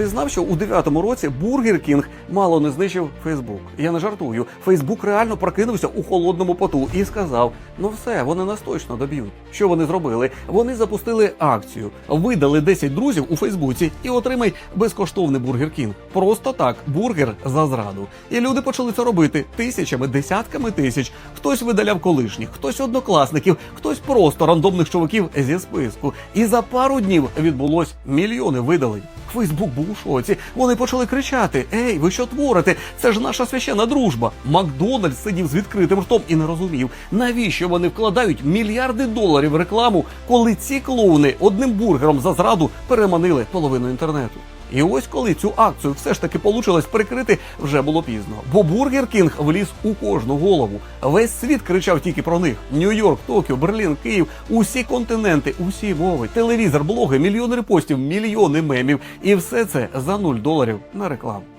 Ти знав, що у дев'ятому році Бургер Кінг мало не знищив Фейсбук? Я не жартую. Фейсбук реально прокинувся у холодному поту і сказав: ну все, вони нас точно доб'ють. Що вони зробили? Вони запустили акцію, видали 10 друзів у Фейсбуці і отримай безкоштовний Бургер Кінг. Просто так, бургер за зраду. І люди почали це робити тисячами, десятками тисяч. Хтось видаляв колишніх, хтось однокласників, хтось просто рандомних чуваків зі списку. І за пару днів відбулось мільйони видалень. Фейсбук був у шоці. Вони почали кричати: Ей, ви що творите? Це ж наша священна дружба. Макдональдс сидів з відкритим ртом і не розумів, навіщо вони вкладають мільярди доларів рекламу, коли ці клоуни одним бургером за зраду переманили половину інтернету. І ось коли цю акцію все ж таки получилось прикрити, вже було пізно. Бо Бургер Кінг вліз у кожну голову. Весь світ кричав тільки про них: Нью-Йорк, Токіо, Берлін, Київ, усі континенти, усі мови, телевізор, блоги, мільйони репостів, мільйони мемів. І все це за 0 доларів на рекламу.